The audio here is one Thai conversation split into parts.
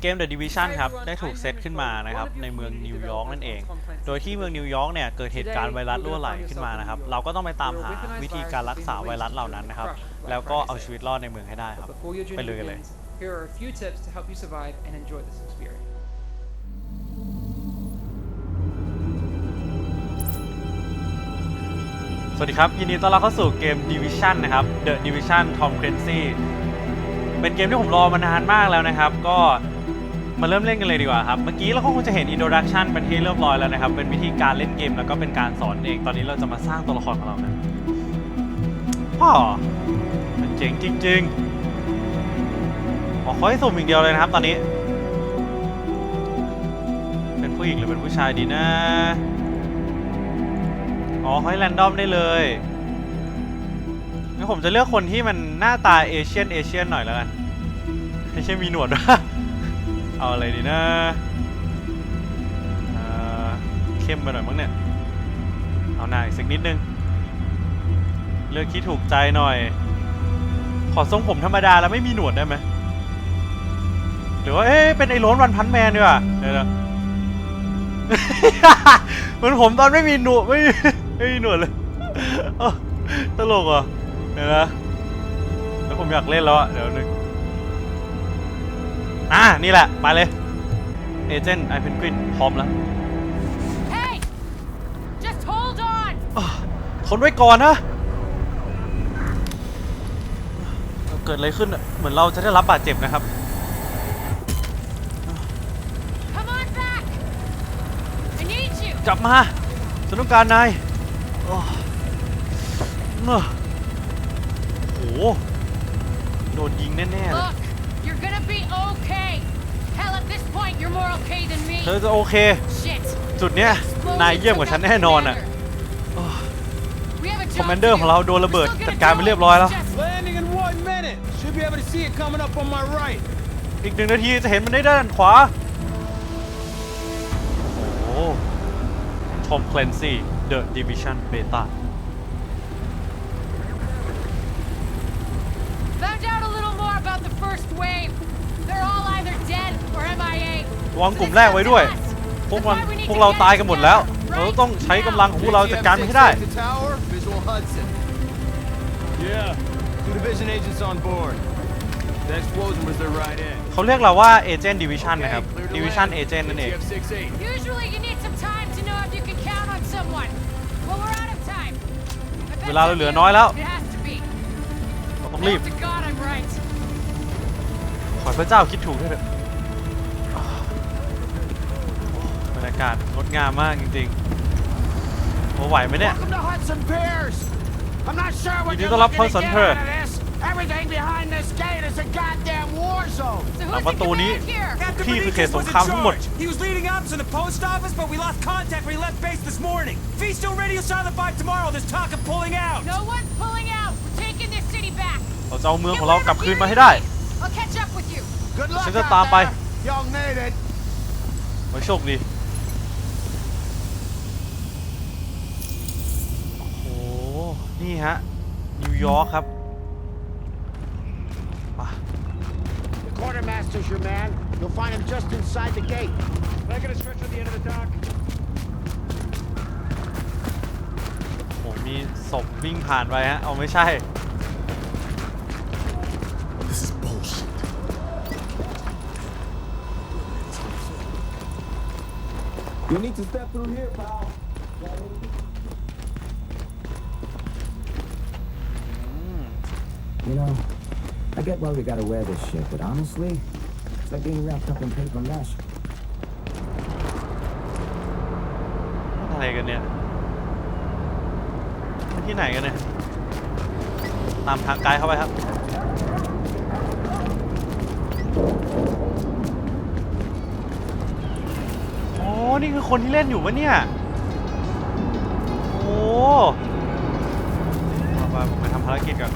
เกม The Division ครับได้ถูกเซตขึ้นมานะครับในเมืองนิวยอร์กนั่นเอง โดยที่เมืองนิวยอร์กเนี่ยเกิดเหตุการณ์ไวรัสรั่วไหลขึ้นมานะครับเราก็ต้องไปตามหาวิธีการรักษาไวรัสเหล่านั้นนะครับแล้วก็เอาชีวิตรอดในเมืองให้ได้ครับ Before your ไป journey เลยกันเลย begins, here are a few tips to help you survive and enjoy this experience. สวัสดีครับ ยินดีต้อนรับเข้าสู่เกม Division นะครับ The Division Tom Clancy เป็นเกมที่ผมรอมานานมากแล้วนะครับ ก็ มาเริ่มเล่นกันเลยดีกว่าครับ เมื่อกี้เราก็คงจะเห็น Introduction เป็นที่เรียบร้อยแล้วนะครับ เป็นวิธีการเล่นเกมแล้วก็เป็นการสอนเอง ตอนนี้เราจะมาสร้างตัวละครของเรานะพ่อมันเจ๋งจริงๆอ๋อเขาให้สุ่มอย่างเดียวเลยนะครับตอนนี้ เป็นผู้หญิงหรือเป็นผู้ชายดีนะ อ๋อขาให้แรนดอมได้เลยงั้นผมจะเลือกคนที่มันหน้าตาเอเชียนเอเชียนหน่อยแล้วกันไม่ใช่มีหนวดวย เอาอะไรดีนะเเข้มไปหน่อยมั้งเนี่ย เอาหน้าอีกสักนิดนึง เลือกที่ถูกใจหน่อย ขอทรงผมธรรมดาแล้วไม่มีหนวดได้ไหมหรือว่า เอ๊ะ เป็นไอ้โรนวันพันแมนดีกว่าเดี๋ยวนะเหมือนผมตอนไม่มีหนวดไม่มีไม่มีหนวดเลยตลกอะเดี๋ยวนะแล้วผมอยากเล่นแล้วอะเดี๋ยวนึง อะนี่แหละมาเลย เอเจนต์ไอเพนกวินพร้อมแล้ว Hey! Just hold on! อะทนไว้ก่อนนะเกิดอะไรขึ้นอะเหมือนเราจะได้รับบาดเจ็บนะครับ Come on back! I need you! กลับมาฉันต้องการนายโอ้เนอะโอ้โหโดนยิงแน่ๆเลย Look, you're gonna be okay. Hell, at this point, you're more okay than me. เธอจะโอเค Shit. จุดเนี้ย นายเยี่ยมกว่าฉันแน่นอนอะ We have a job คอมมานเดอร์ to ของ do. เราโดนระเบิด We're still จัด gonna การ do ไป it. เรียบร้อยแล้ว Just- Landing in one minute. Should be able to see it coming up on my right. อีกหนึ่งนาทีจะเห็นมันได้ด้านขวา โอ้ทอมเคลนซี่ The Division Beta Found out a little more about the first wave. วางกลุ่มแรกไว้ด้วย พวกมันพวกเราตายกันหมดแล้ว เราต้องใช้กำลังของพวกเราจัดการมันให้ได้ The tower, visual Hudson. Yeah. Two division agents on board. The explosion was their right end. เขาเรียกเราว่าเอเจนต์ดิวิชันนะครับ Division Agent นั่นเอง TF-68. Usually, you need some time to know if you can count on someone. Well, we're out of time. I bet เวลาเรา you เหลือน้อยแล้ว It has to be. เราต้องรีบ Hope to God I'm right. ขอพระเจ้าคิดถูกด้วยเถอะ รรยากาศงดงามมากจริงๆโอ้ไหวไหมเนี่ย Welcome to Hudson Piers. I'm not sure what You you're need to love looking to Hudson get Pier. out of this. Everything behind this gate is a goddamn war zone. So อะ who's ประ in ตูนี้ command here? ที่คือเขตสงครามทั้งหมด He was leading ops in the post office, but we lost contact when he left base this morning. Fee's still radio silent by tomorrow. There's talk of pulling out. No one's pulling out. We're taking this city back. เราจะเอาเมืองของเรากลับคืนมาให้ได้ I'll catch up with you. Good luck ฉันจะ out ตามไป there. You'll need it. ไว้โชคดี โอ้โห นี่ฮะ นิวยอร์กครับมา The quartermaster's your man. You'll find him just inside the gate. Can I get a stretch at the end of the dock? โอ้โหมีศพวิ่งผ่านไปฮะ เอาไม่ใช่ This is bullshit. You need to step through here, pal. You know, I get why we gotta wear this shit, but honestly, it's like being wrapped up in paper mesh. อะไรกันเนี่ยที่ไหนกันเนี่ย ตามทางไกด์เข้าไปครับ โอ๋อนี่คือคนที่เล่นอยู่ปะเนี่ย โอ้เอาไปผมไปทำภารกิจก่อน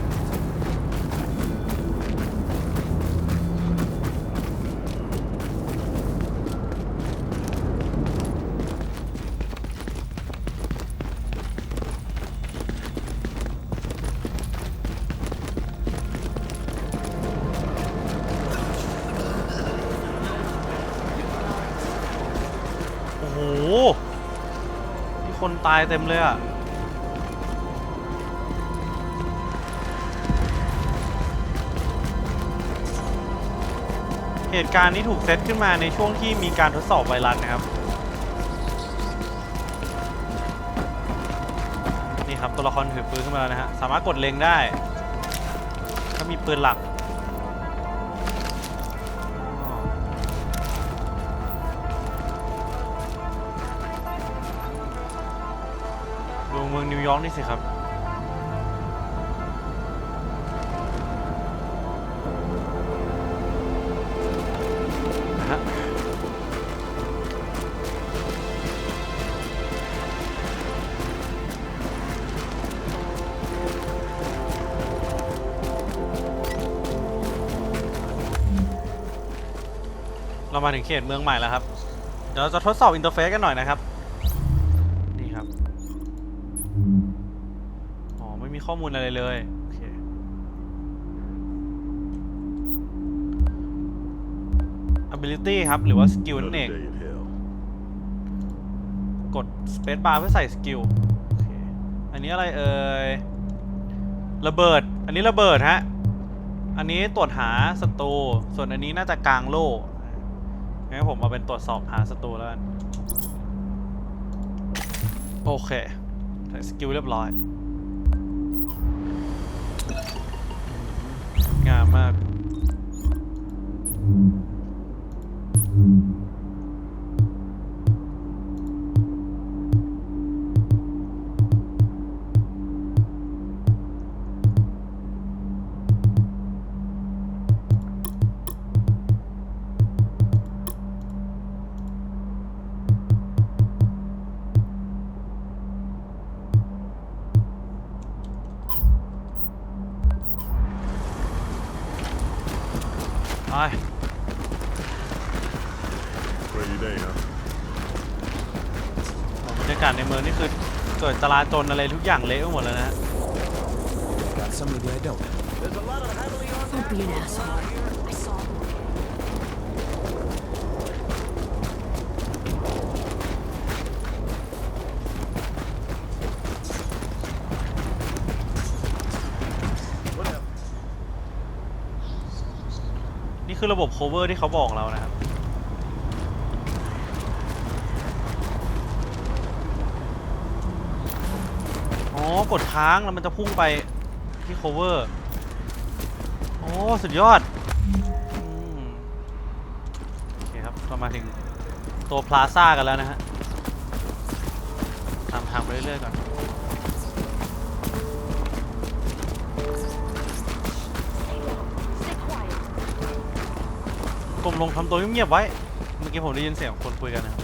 ตายเต็มเลยอะเหตุการณ์นี้ถูกเซตขึ้นมาในช่วงที่มีการทดสอบไวรัสนะครับ นี่ครับตัวละครถือปืนขึ้นมาแล้วนะฮะ สามารถกดเล็งได้ ถ้ามีปืนหลัก องนี่สิครับ นะฮะ เรามาถึงเขตเมืองใหม่แล้วครับ เดี๋ยวเราจะทดสอบอินเทอร์เฟซกันหน่อยนะครับ นี่ครับ อ๋อ ไม่มี ข้อมูลอะไรเลยโอเค ability ครับ หรือว่า skill นั่นเองกด space bar เพื่อใส่สกิลอันนี้อะไรเอ่ย ระเบิด อันนี้ระเบิดฮะ อันนี้ตรวจหาศัตรู ส่วนอันนี้น่าจะกลางโล่งั้นผมเอาเป็นตรวจสอบหาศัตรูแล้วกัน โอเค ใส่สกิลเรียบร้อย งามมากไป มืองนี่คือเกิดจราจรอะไรทุกอย่างเละไปหมดแล้วนะฮะ Got some, maybe I don't. Don't be an asshole. I saw him. นี่คือระบบ cover ที่เขาบอกเรานะครับ กดค้างแล้วมันจะพุ่งไปที่ cover โอ้ สุดยอดอโอเคครับเรามาถึงตัวพลาซ่ากันแล้วนะฮะ ตามทางไปเรื่อยๆก่อนกลมลงทำตัวเงียบๆไว้ เมื่อกี้ผมได้ยินเสียงคนคุยกันนะครับ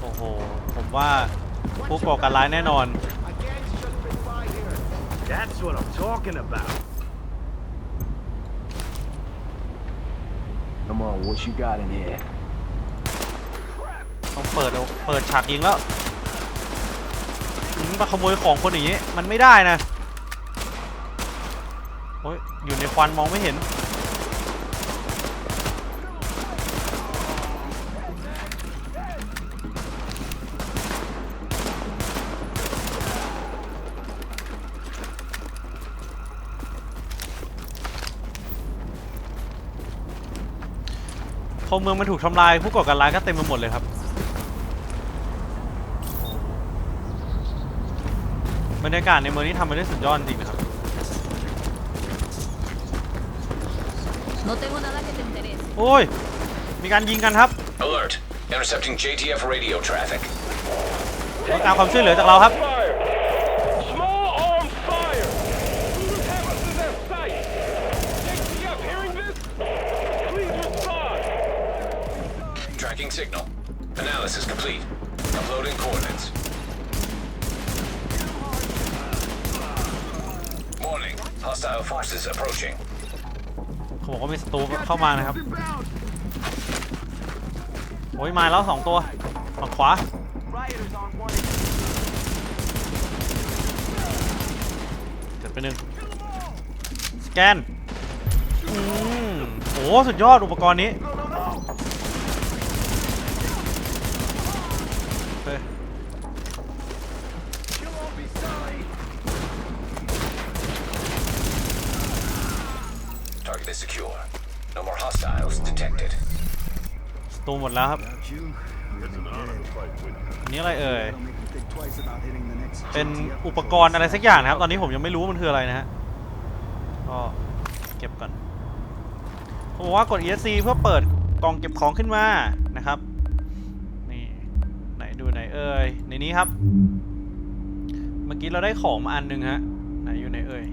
โอ้โห ผม ว่าผู้ก่อการร้ายแน่นอน A gang's just been by here. That's what I'm talking about. Come on, what you got in here? ต้องเปิดเอาเปิดฉากยิงแล้วอืมมาขโมยของคนอย่างนี้ มันไม่ได้นะโอ้ยอยู่ในควันมองไม่เห็น พอเมืองมันถูกทำลายผู้ก่อการร้ายก็เต็มไปหมดเลยครับบรรยากาศในเมืองนี้ทำมาได้สุดยอดจริงนะครับ No tengo nada que te interese. โอ้ย มีการยิงกันครับ Alert. Intercepting JTF radio traffic. ต้องการความช่วยเหลือจากเราครับ Small arms fire! Who's have us in their sight? JTF hearing this? Please respond! Tracking signal. Analysis complete. Uploading coordinates. Warning. Hostile forces approaching. เขาบอกว่ามีศัตรูเข้ามานะครับ โอ้ยมาแล้วสองตัวฝั่งขวา Rioters on warning. เจ็ดไปหนึ่งสแกน อืมโอ้สุดยอดอุปกรณ์นี้ ตูหมดแล้วครับ อันนี้อะไรเอ่ย เป็นอุปกรณ์อะไรสักอย่างนะครับ ตอนนี้ผมยังไม่รู้ว่ามันคืออะไรนะฮะ ก็เก็บก่อนผมบอกว่ากด ESC เพื่อเปิดกล่องเก็บของขึ้นมานะครับ นี่ไหนดูไหนเอ่ย ในนี้ครับ เมื่อกี้เราได้ของมาอันหนึ่งฮะ ไหนอยู่ไหนเอ่ย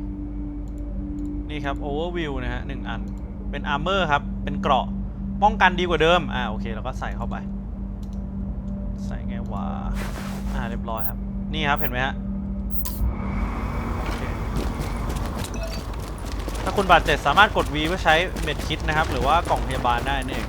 นี่ครับ overview นะฮะหนึ่งอัน เป็น armor ครับ เป็นเกราะ ป้องกันดีกว่าเดิม อ่าโอเคเราก็ใส่เข้าไป ใส่ไงวะ อ่าเรียบร้อยครับ นี่ครับเห็นไหมฮะ ถ้าคุณบาดเจ็บสามารถกด V เพื่อใช้เม็ดคิดนะครับ หรือว่ากล่องพยาบาลได้นั่นเอง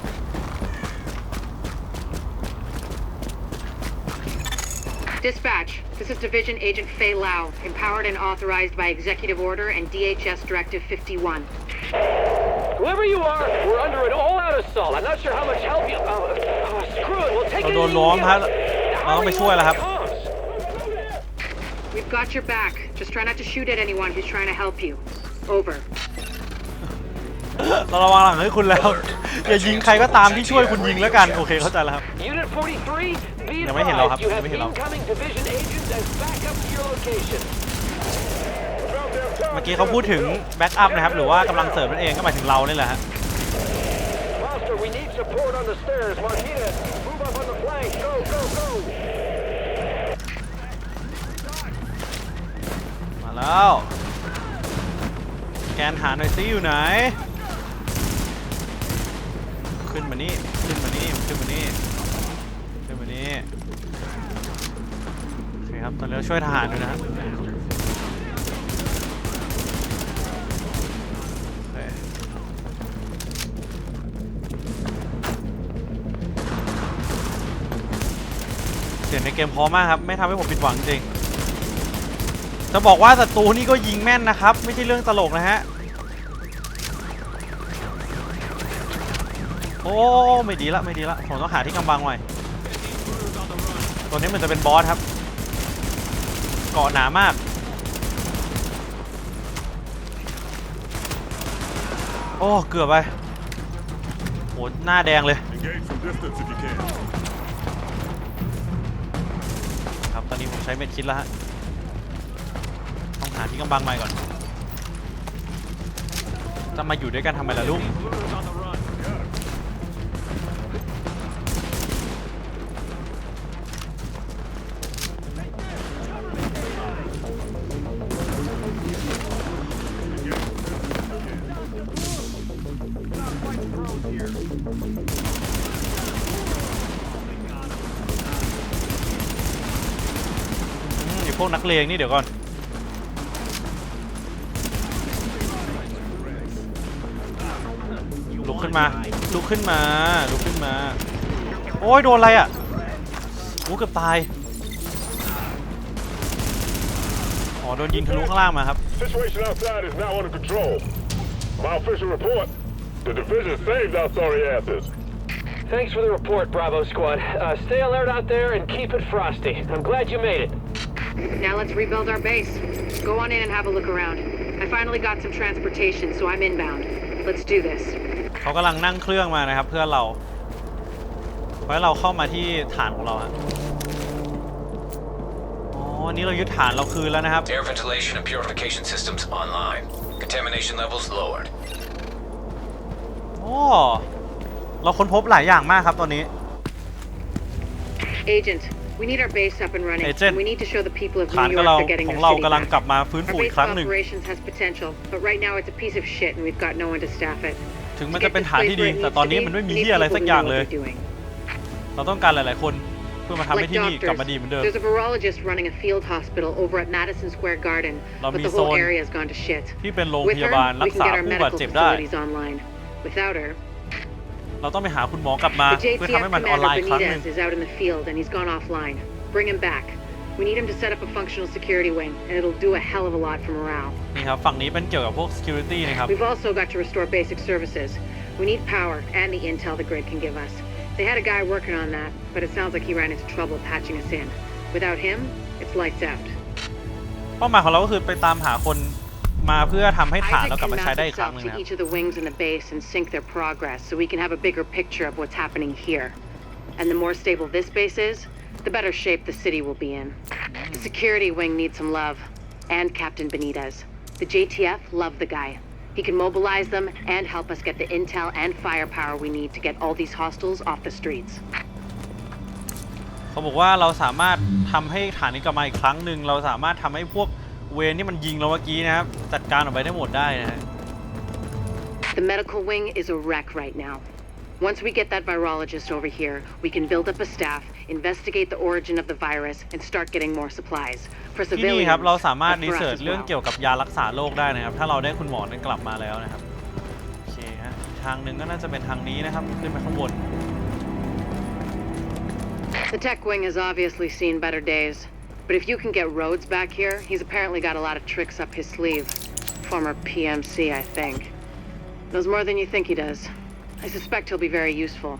Dispatch, this is Division Agent Fei Lau, empowered and authorized by Executive Order and DHS Directive 51. Whoever you are, we're under an all-out assault. I'm not sure how much help you. Uh, uh, screw it. We'll take เรา it โดน easy ล้อม on ฮะ you. เราต้องไปช่วยแล้วครับ Comms. We've got your back. Just try not to shoot at anyone who's trying to help you. Over. เราระวังหลังให้คุณแล้ว อย่ายิงใครก็ตามที่ช่วยคุณยิงแล้วกัน โอเคเข้าใจแล้วครับ Unit 43, be ยังไม่เห็นเราครับ advised, you ยัง have ไม่เห็นเรา incoming division agents as backup to your location. เมื่อกี้เขาพูดถึงแบ็กอัพนะครับ หรือว่ากำลังเสริมนั่นเองก็หมายถึงเรานี่แหละฮะ Foster, we need support on the stairs. Martinez, move up on the flank. Go, go, go. มาแล้ว แกนหาหน่อยซิอยู่ไหน ขึ้นมานี่ ขึ้นมานี่ ขึ้นมานี่ ขึ้นมานี่ โอเคครับ ตอนนี้เราช่วยทหารอยู่นะฮะโสียงในเกมพอมากครับ ไม่ทำให้ผมผิดหวังจริง จะบอกว่าศัตรูนี่ก็ยิงแม่นนะครับ ไม่ใช่เรื่องตลกนะฮะ โอ้ ไม่ดีละไม่ดีละ ผมต้องหาที่กำบังไว้ตัวนี้มันจะเป็นบอสครับ เกาะหนามากโอ้ เกือบไปโหหน้าแดงเลย ช้เม็ดคิดแล้วฮะ ต้องหาที่กำบังใหม่ก่อน จะมาอยู่ด้วยกันทำไมล่ะลูก เลงนี่เดี๋ยวก่อน ลุกขึ้นมา ลุกขึ้นมา ลุกขึ้นมา โอ้ยโดนอะไรอะโอ้เกือบตาย อ๋อโดนยิงทะลุข้างล่างมาครับ Situation outside is now under control. My official report. The division saved our sorry asses. Thanks for the report, Bravo Squad. Uh, stay alert out there and keep it frosty. I'm glad you made it. Now let's rebuild our base. Go on in and have a look around. I finally got some transportation, so I'm inbound. Let's do this. เขากำลังนั่งเครื่องมานะครับ เพื่อเรา เพราะเราเข้ามาที่ฐานของเราฮะอ๋ออันนี้เรายึดฐานเราคืนแล้วนะครับ Air ventilation and purification systems online. Contamination levels lowered. โอ้เราค้นพบหลายอย่างมากครับตอนนี้ Agent, we need our base up and running. Agent, and we need to show the people of ฐาน New ก็ York เรา they're getting ของ their เรา city กำลัง back. กลับมาฟื้น Our ฟูอีก base ครั้ง of หนึ่ง operations has potential, but right now it's a piece of shit and we've got no one to staff it. ถึงมัน To จะ get เป็น this ฐาน place ที่ where ดี it แต่ needs ตอน to นี้ be, มันไม่มี we need ที่อะไร people สัก who อย่าง know เล what ย they're doing. เราต้องการหลาย ๆ คนเพื่อมาทำให้ Like ที่นี่กลับมา doctors, ดีเหมือนเดิม there's a virologist running a field hospital over at Madison Square Garden,เรา but มี the whole โซน area has gone to shit. ที่เป็นโรง With พ her, ยาบาลรั we ก can ษา get our ผู้บาด medical เจ็บได้ facilities online. Without her, เราต้องไปหาคุณหมอกลับมา the เพื่อ JTF ทำให้มันออนไล commander น์อีกครั้งหนึ่ง Benitez is out in the field and he's gone offline. Bring him back. We need him to set up a functional security wing, and it'll do a hell of a lot for morale. นี่ครับ ฝั่งนี้เป็นเกี่ยวกับพวก security นะครับ We've also got to restore basic services. We need power and the intel the grid can give us. They had a guy working on that, but it sounds like he ran into trouble patching us in. Without him, it's lights out. เป้าหมายของเราก็คือไปตามหาคน มาเพื่อทำให้ฐาน Isaac เรากลับ can มาใช้ map ได้อีกครั้ง himself หนึง to นะครับ each of the wings in the base and sync their progress so we can have a bigger picture of what's happening here. And the more stable this base is, the better shape the city will be in. The security wing needs some love, and Captain Benitez. The JTF love the guy. He can mobilize them and help us get the intel and firepower we need to get all these hostiles off the streets. เขาบอกว่าเราสามารถทำให้ฐานนี้กลับมาอีกครั้งหนึ่งเราสามารถทำให้พวก เวรที่มันยิงเราเมื่อกี้นะครับ จัดการออกไปได้หมดได้นะฮะ The medical wing is a wreck right now. Once we get that virologist over here, we can build up a staff, investigate the origin of the virus, and start getting more supplies. For ที่นี่ civilians, ครับ เราสามารถ but รี for us เสิร์ช as เรื่อง well. เกี่ยวกับยารักษาโรคได้นะครับ ถ้าเราได้คุณหมอนั้นกลับมาแล้วนะครับ โอเคฮะอีกทางหนึ่งก็น่าจะเป็นทางนี้นะครับ ขึ้นไปข้างบน The tech wing has obviously seen better days. But if you can get Rhodes back here, he's apparently got a lot of tricks up his sleeve. Former PMC, I think. Knows more than you think he does. I suspect he'll be very useful.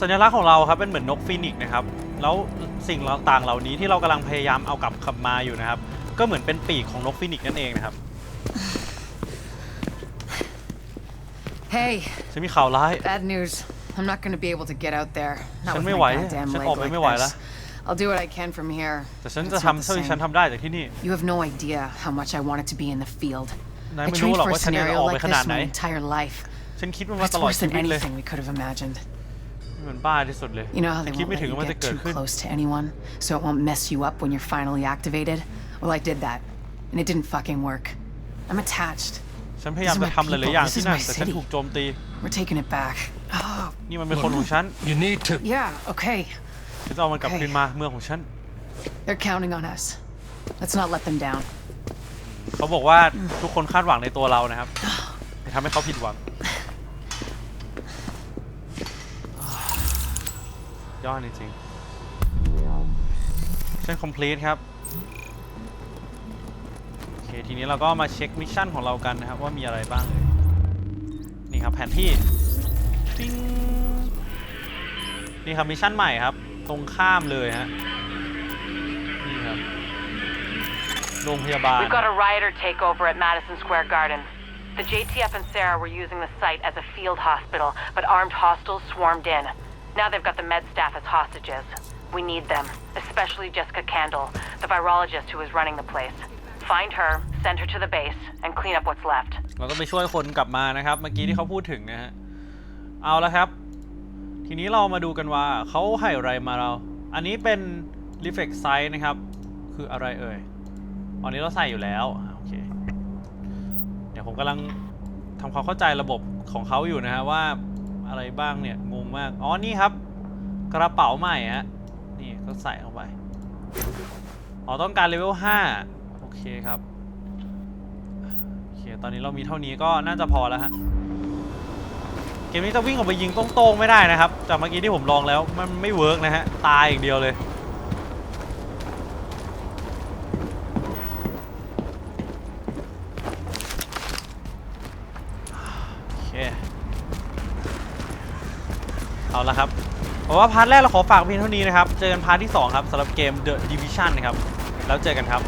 สัญลักษณ์ของเราครับเป็นเหมือนนกฟีนิกซ์นะครับ แล้วสิ่งต่างๆเหล่านี้ที่เรากำลังพยายามเอากลับขับมาอยู่นะครับ ก็เหมือนเป็นปีกของนกฟีนิกซ์นั่นเองนะครับ Hey, ฉันมีข่าวร้าย bad news. I'm not gonna be able to get out there. Not ฉัน with ไม่ my ไหว goddamn ฉัน leg ออกไป like ไม่ไหวแล้ว this. I'll do what I can from here. แต่ฉัน It's จะ not ทำ the เท่าที่ same. ฉันทำได้จากที่นี่ You have no idea how much I wanted to be in the field. นาย I ไม่รู้ trained หรอก for a ว่าฉันจะ scenario ออกไป like ขนาด this ไหน my entire life. ฉันคิดมันมา It's ตลอด worse ชี than วิตเลย anything we could have imagined. มันบ้าที่สุดเลย You know how ฉั they นคิด won't ไม่ let ถึง you ว่ามันจะ get เกิด too ขึ้น close to anyone, so it won't mess you up when you're finally activated? Well, I did that, and it didn't fucking work. I'm attached. ฉันพยายามจะทำหลายๆอย่างที่นั่นแต่ฉันถูกโจมตี We're taking it back. Oh, นี่มันเป็นคนของฉัน You need to. yeah, okay. ฉันจะเอามันกลับคืนมาเมืองของฉัน They're counting on us. Let's not let them down. เขาบอกว่าทุกคนคาดหวังในตัวเรานะครับอย่าทำให้เขาผิดหวัง ยอดจริงๆเช่น complete ครับ โอเค ทีนี้เราก็มาเช็คมิชชั่นของเรากันนะครับ ว่ามีอะไรบ้างเลยนี่ครับแผนที่ ปิ๊ง นี่ครับมิชชั่นใหม่ครับ ตรงข้ามเลยฮะนี่ครับโรงพยาบาล We've got a rioter takeover at Madison Square Garden. The JTF and Sarah were using the site as a field hospital, but armed hostiles swarmed in. Now they've got the med staff as hostages. We need them, especially Jessica Candle, the virologist who is running the place. Find her, send her to the base, and clean up what's left. เราต้องไปช่วยคนกลับมานะครับ เมื่อกี้ที่เขาพูดถึงนะฮะ เอาละครับ ทีนี้เรามาดูกันว่าเขาให้อะไรมาเรา อันนี้เป็น reflex sight นะครับ คืออะไรเอ่ยอันนี้เราใส่อยู่แล้วโอเคเดี๋ยวผมกำลังทำความเข้าใจระบบของเขาอยู่นะฮะว่าอะไรบ้างเนี่ยงงมาก อ๋อ นี่ครับ กระเป๋าใหม่ฮะ นี่ก็ใส่เข้าไป อ๋อ ต้องการเลเวล5โอเคครับ โอเค ตอนนี้เรามีเท่านี้ก็น่าจะพอแล้วฮะ เกมนี้จะวิ่งออกไปยิงตรงๆไม่ได้นะครับ จากเมื่อกี้ที่ผมลองแล้วมันไม่เวิร์กนะฮะ ตายอย่างเดียวเลย โอเค เอาละครับเพราะว่าพาร์ทแรกเราขอฝากเพียงเท่านี้นะครับ เจอกันพาร์ทที่ 2 ครับสำหรับเกม The Division นะครับ แล้วเจอกันครับ